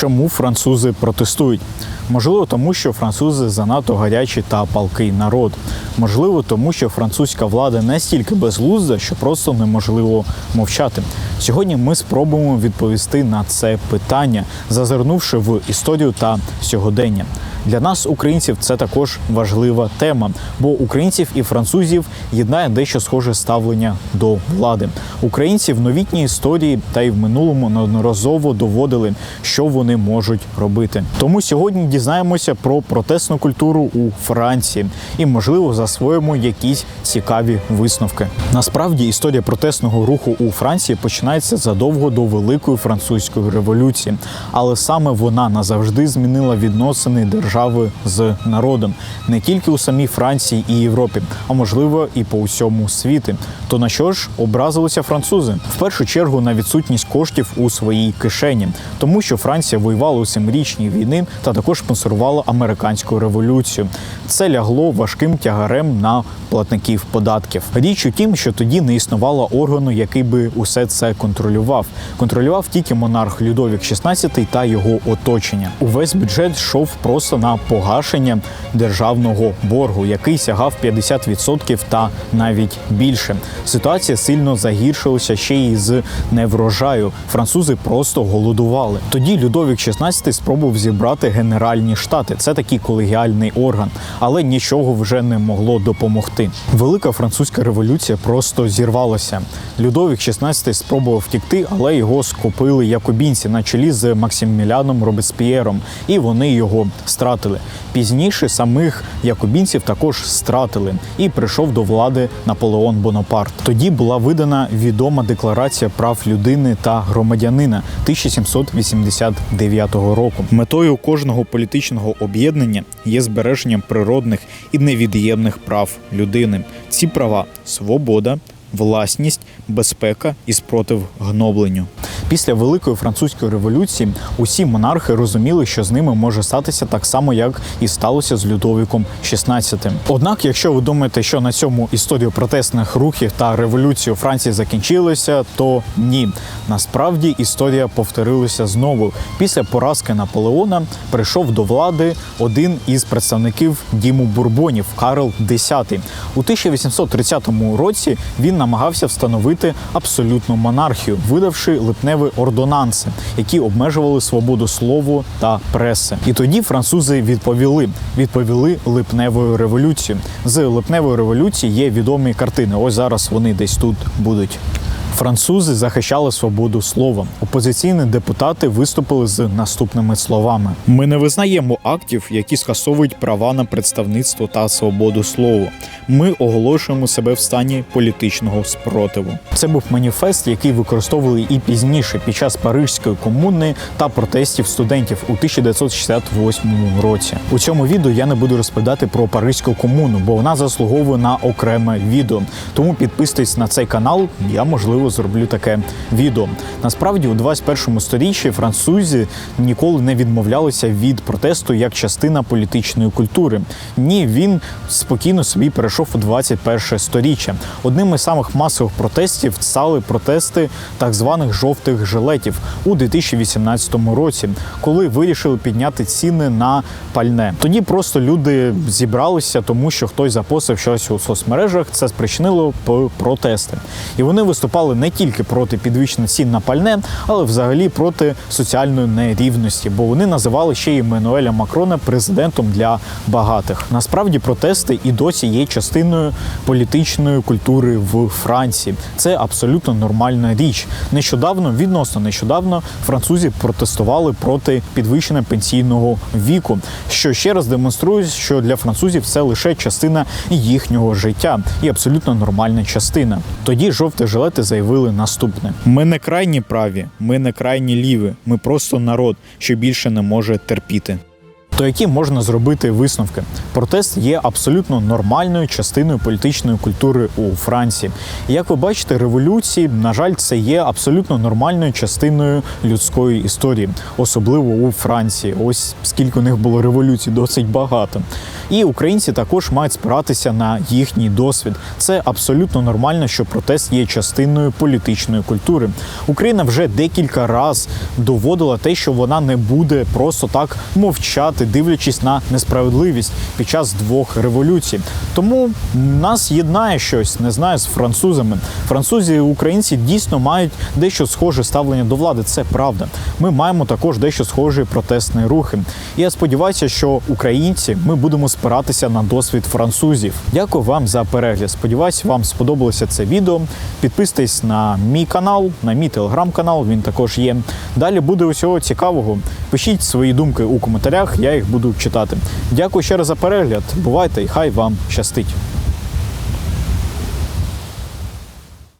Чому французи протестують? Можливо, тому що французи занадто гарячий та палкий народ. Можливо, тому що французька влада настільки безглузда, що просто неможливо мовчати. Сьогодні ми спробуємо відповісти на це питання, зазирнувши в історію та сьогодення. Для нас, українців, це також важлива тема, бо українців і французів єднає дещо схоже ставлення до влади. Українці в новітній історії та й в минулому неодноразово доводили, що вони можуть робити. Тому сьогодні дізнаємося про протестну культуру у Франції і, можливо, засвоїмо якісь цікаві висновки. Насправді історія протестного руху у Франції починається задовго до Великої французької революції, але саме вона назавжди змінила відносини держави з народом не тільки у самій Франції і Європі, а можливо і по усьому світі. То на що ж образилися французи? В першу чергу на відсутність коштів у своїй кишені, тому що Франція воювала у семирічній війни та також спонсорувала американську революцію. Це лягло важким тягарем на платників податків. Річ у тім, що тоді не існувало органу, який би усе це контролював. Контролював тільки монарх Людовік XVI та його оточення. Увесь бюджет йшов просто на погашення державного боргу, який сягав 50% та навіть більше. Ситуація сильно загіршилася ще й з неврожаю. Французи просто голодували. Тоді Людовік XVI спробував зібрати генеральні штати. Це такий колегіальний орган, але нічого вже не могло допомогти. Велика французька революція просто зірвалася. Людовік XVI спробував втікти, але його скопили якобінці на чолі з Максиміляном Робеспієром, і вони його стратили. Пізніше самих якобінців також стратили, і прийшов до влади Наполеон Бонапарт. Тоді була видана відома декларація прав людини та громадянина 1789 року. Метою кожного політичного об'єднання є збереження природних і невід'ємних прав людини. Ці права свобода, власність, безпека і спротив гнобленню. Після Великої французької революції усі монархи розуміли, що з ними може статися так само, як і сталося з Людовіком XVI. Однак, якщо ви думаєте, що на цьому історію протестних рухів та революції у Франції закінчилася, то ні. Насправді історія повторилася знову. Після поразки Наполеона прийшов до влади один із представників Діму Бурбонів Карл X. У 1830 році він намагався встановити абсолютну монархію, видавши липневі ордонанси, які обмежували свободу слова та преси. І тоді французи відповіли відповіли липневою революцією. З липневої революції є відомі картини. Ось зараз вони десь тут будуть. Французи захищали свободу слова. Опозиційні депутати виступили з наступними словами: ми не визнаємо актів, які скасовують права на представництво та свободу слова. Ми оголошуємо себе в стані політичного спротиву. Це був маніфест, який використовували і пізніше під час Парижської комуни та протестів студентів у 1968 році. У цьому відео я не буду розповідати про Паризьку комуну, бо вона заслуговує на окреме відео. Тому підписуйтесь на цей канал. Я можливо зроблю таке відео. Насправді, у 21 сторіччі французи ніколи не відмовлялися від протесту як частина політичної культури. Ні, він спокійно собі перейшов у 21 сторіччя. Одним із самих масових протестів стали протести так званих жовтих жилетів у 2018 році, коли вирішили підняти ціни на пальне. Тоді просто люди зібралися, тому що хтось запостив щось у соцмережах. Це спричинило протести, і вони виступали не тільки проти підвищення цін на пальне, але взагалі проти соціальної нерівності, бо вони називали ще й Еммануеля Макрона президентом для багатих. Насправді протести і досі є частиною політичної культури в Франції. Це абсолютно нормальна річ. Нещодавно, відносно нещодавно, французи протестували проти підвищення пенсійного віку, що ще раз демонструє, що для французів це лише частина їхнього життя і абсолютно нормальна частина. Тоді жовті жилети заявили наступне: ми не крайні праві, ми не крайні ліві, ми просто народ, що більше не може терпіти. То які можна зробити висновки? Протест є абсолютно нормальною частиною політичної культури у Франції. Як ви бачите, революції, на жаль, це є абсолютно нормальною частиною людської історії, особливо у Франції. Ось скільки у них було революцій, досить багато. І українці також мають спиратися на їхній досвід. Це абсолютно нормально, що протест є частиною політичної культури. Україна вже декілька разів доводила те, що вона не буде просто так мовчати, дивлячись на несправедливість під час двох революцій. Тому нас єднає щось, не знаю, з французами. Французи і українці дійсно мають дещо схоже ставлення до влади. Це правда. Ми маємо також дещо схожі протестні рухи. І я сподіваюся, що українці ми будемо спиратися на досвід французів. Дякую вам за перегляд. Сподіваюсь, вам сподобалося це відео. Підписуйтесь на мій канал, на мій телеграм-канал. Він також є. Далі буде усього цікавого. Пишіть свої думки у коментарях, я їх буду читати. Дякую ще раз за перегляд. Бувайте і хай вам щастить.